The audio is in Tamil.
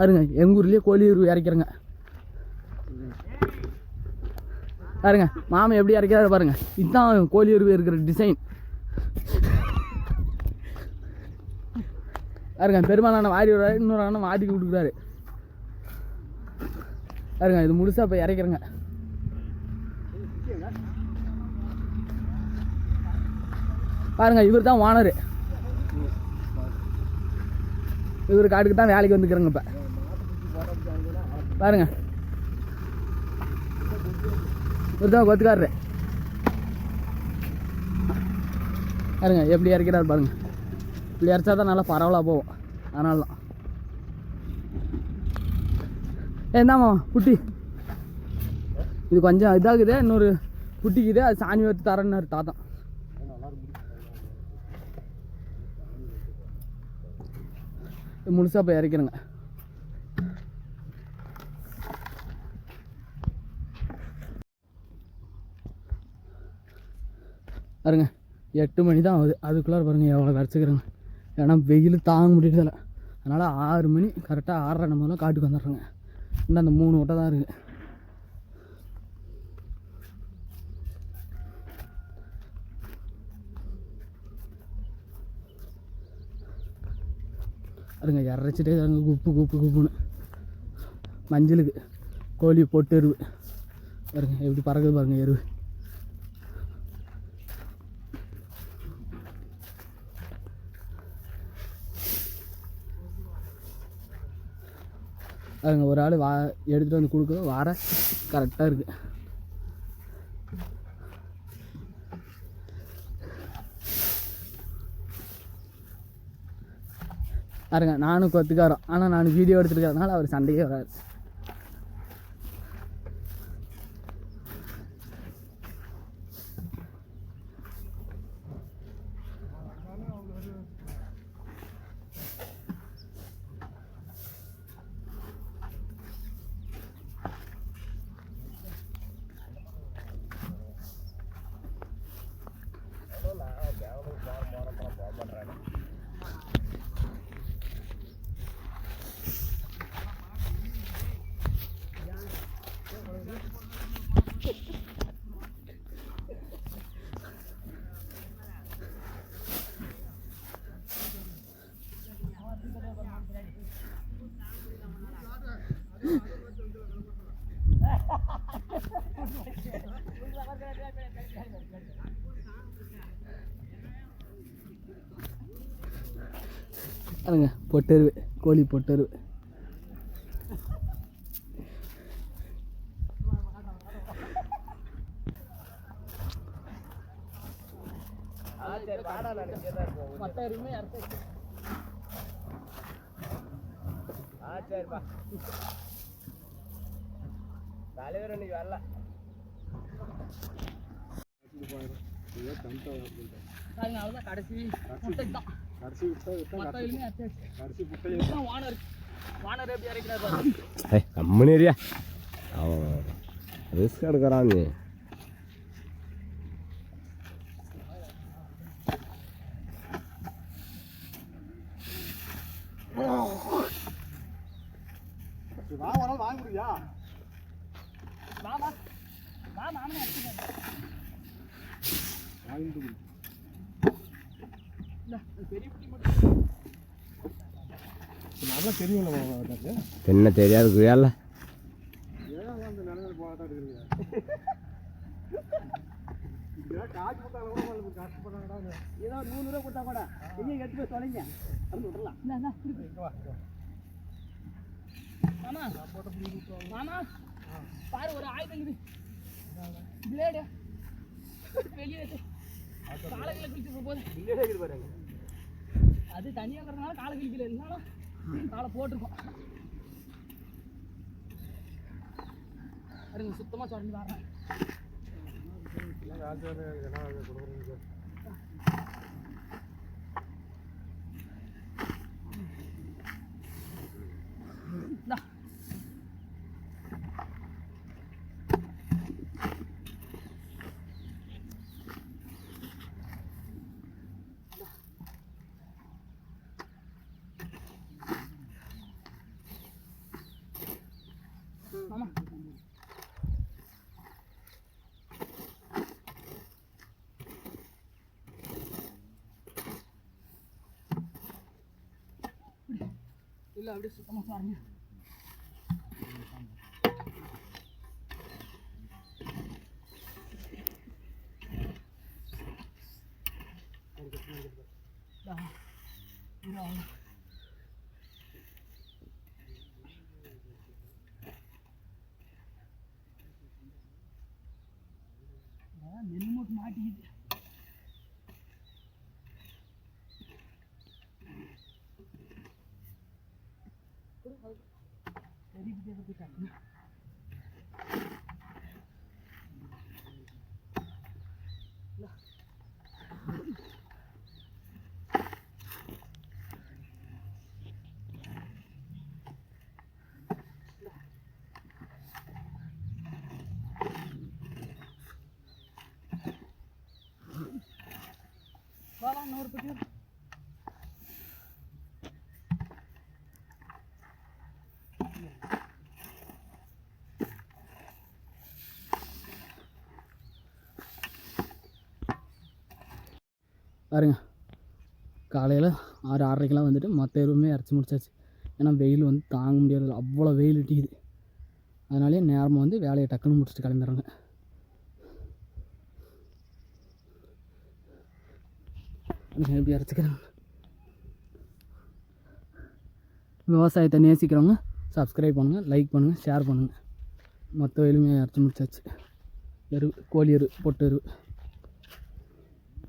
பாருங்க எங்கள் ஊர்லேயே கோழி உருவி இறக்கிறேங்க. பாருங்க மாமன் எப்படி இறக்கிறாரு பாருங்க. இதுதான் கோழி உருவி இருக்கிற டிசைன் பாருங்க பெருமாள் வாரி விடுறாரு இன்னொரு அண்ணன் வாரி கொடுக்குறாரு. பாருங்க இது முழுசாக போய் இறக்கிறேங்க. பாருங்க இவர் தான் ஓனரு. இவர் காட்டுக்கு தான் வேலைக்கு வந்துக்கிறேங்க இப்போ. பாருங்க. ஒருத்தவங்க தான் கொத்துக்காரரு. பாருங்க எப்படி இறக்கிறார் பாருங்க. இப்படி இறச்சா தான் நல்லா பரவலாக போகும். அதனால தான் ஏ குட்டி. இது கொஞ்சம் இதாகுது இன்னொரு குட்டிக்குது அது சாணி எடுத்து தரேன்னாரு தாத்தா. இது போய் இறக்கிறேங்க. பாருங்க எட்டு மணி தான் ஆகுது. அதுக்குள்ளார பாருங்க எவ்வளோ விரைச்சிக்கிறேங்க ஏன்னா வெயில் தாங்க முடியறதில்ல அதனால் ஆறு மணி கரெக்டாக ஆறரை நம்ம காட்டுக்கு வந்துடுறேங்க. இன்னும் அந்த மூணு ஓட்டை தான் இருக்குது பாருங்க இறச்சிட்டே இருங்க குப்பு குப்பு குப்புன்னு. மஞ்சளுக்கு கோழி பொட்டு எருவு. பாருங்க எப்படி பறக்குது பாருங்க எருவு. பாருங்க ஒரு ஆள் வா எடுத்துகிட்டு வந்து கொடுக்குறோம் வர கரெக்டாக இருக்குது பாருங்க நானும் கொத்துக்காரோம் ஆனால் நான் வீடியோ எடுத்துருக்கிறதுனால அவர் சண்டையே வராது. பாருங்க பொட்டருவு கோழி பொட்டருவு. மற்ற எருவுமே இறச்சி தலைவர் இன்னைக்கு வரல. பாருங்க அவ்வளோதான் கடைசி கடைசி கடைசி வானர் வானர் எப்படி இறக்கிறார் கம்மனேரியா அவன் ரிஸ்க் எடுக்கிறான் வர வாங்குறியா? வா வா. மாமனே வாங்கிட்டு நல்லா தெரியும்ல என்ன தெரியாது குயால? ஏதோ ஒரு நூறு ரூபா கொடுத்தா கூட. எங்கேயும் எடுத்து போய் தொலைங்க. இல்லை இருக்கு மாமா மாமா பாரு ஒரு ஆயுதம் இது பிளேடு வெளியே வச்சு காலக்கில கிழிச்சு போகுது அது தனியாக இருக்கிறதுனால காலை கிழிக்கல இருந்தாலும் காலை போட்டிருக்கோம். பாருங்க சுத்தமாக சொல்லி வரேன் இல்லை அப்படியே சுத்தமாக பாருங்க நெல் மூட்டை மாட்டிக்கிது. Voilà, nomor dat பாருங்க. காலையில் ஆறு ஆறரைக்கெல்லாம் வந்துட்டு மற்ற எருவுமே இறச்சி முடிச்சாச்சு. ஏன்னா வெயில் வந்து தாங்க முடியாது அவ்வளோ வெயில் இட்டிக்குது அதனாலே நேரமாக வந்து வேலையை டக்குன்னு முடிச்சுட்டு கிளம்பிடுறாங்க. எப்படி இறச்சிக்கிறாங்க விவசாயத்தை நேசிக்கிறவங்க சப்ஸ்கிரைப் பண்ணுங்கள் லைக் பண்ணுங்கள் ஷேர் பண்ணுங்கள் மற்ற வயலுமே அரைச்சி முடிச்சாச்சு. எரு கோழி எரு பொட்டு எரு.